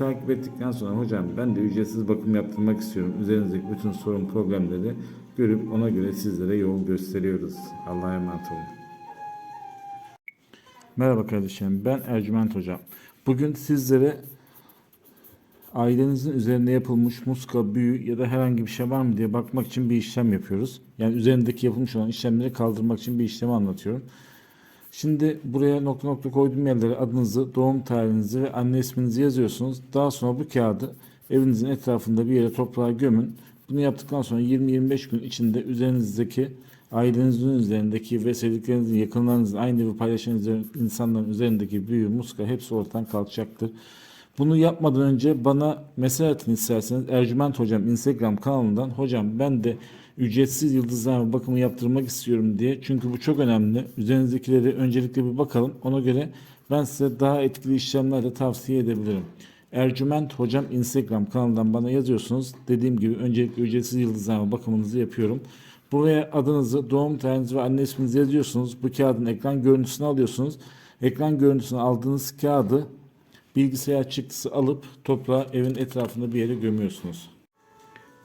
Takip ettikten sonra hocam ben de ücretsiz bakım yaptırmak istiyorum. Üzerinizdeki bütün sorun problemleri görüp ona göre sizlere yol gösteriyoruz. Allah'a emanet olun. Merhaba kardeşlerim ben Ercüment Hocam. Bugün sizlere ailenizin üzerinde yapılmış muska, büyü ya da herhangi bir şey var mı diye bakmak için bir işlem yapıyoruz. Yani üzerindeki yapılmış olan işlemleri kaldırmak için bir işlemi anlatıyorum. Şimdi buraya nokta nokta koyduğum yerlere adınızı, doğum tarihinizi ve anne isminizi yazıyorsunuz. Daha sonra bu kağıdı evinizin etrafında bir yere toprağa gömün. Bunu yaptıktan sonra 20-25 gün içinde üzerinizdeki ailenizin üzerindeki ve sevdiklerinizin, yakınlarınızın, aynı evi paylaşan insanların üzerindeki büyü, muska hepsi ortadan kalkacaktır. Bunu yapmadan önce bana mesaj atın isterseniz Ercüment Hocam Instagram kanalından hocam ben de ücretsiz yıldızlama bakımı yaptırmak istiyorum diye. Çünkü bu çok önemli. Üzerinizdekileri öncelikle bir bakalım. Ona göre ben size daha etkili işlemler de tavsiye edebilirim. Ercüment Hocam Instagram kanalından bana yazıyorsunuz. Dediğim gibi öncelikle ücretsiz yıldızlama bakımınızı yapıyorum. Buraya adınızı, doğum tarihinizi ve anne isminizi yazıyorsunuz. Bu kağıdın ekran görüntüsünü alıyorsunuz. Ekran görüntüsünü aldığınız kağıdı bilgisayar çıktısı alıp toprağa evin etrafında bir yere gömüyorsunuz.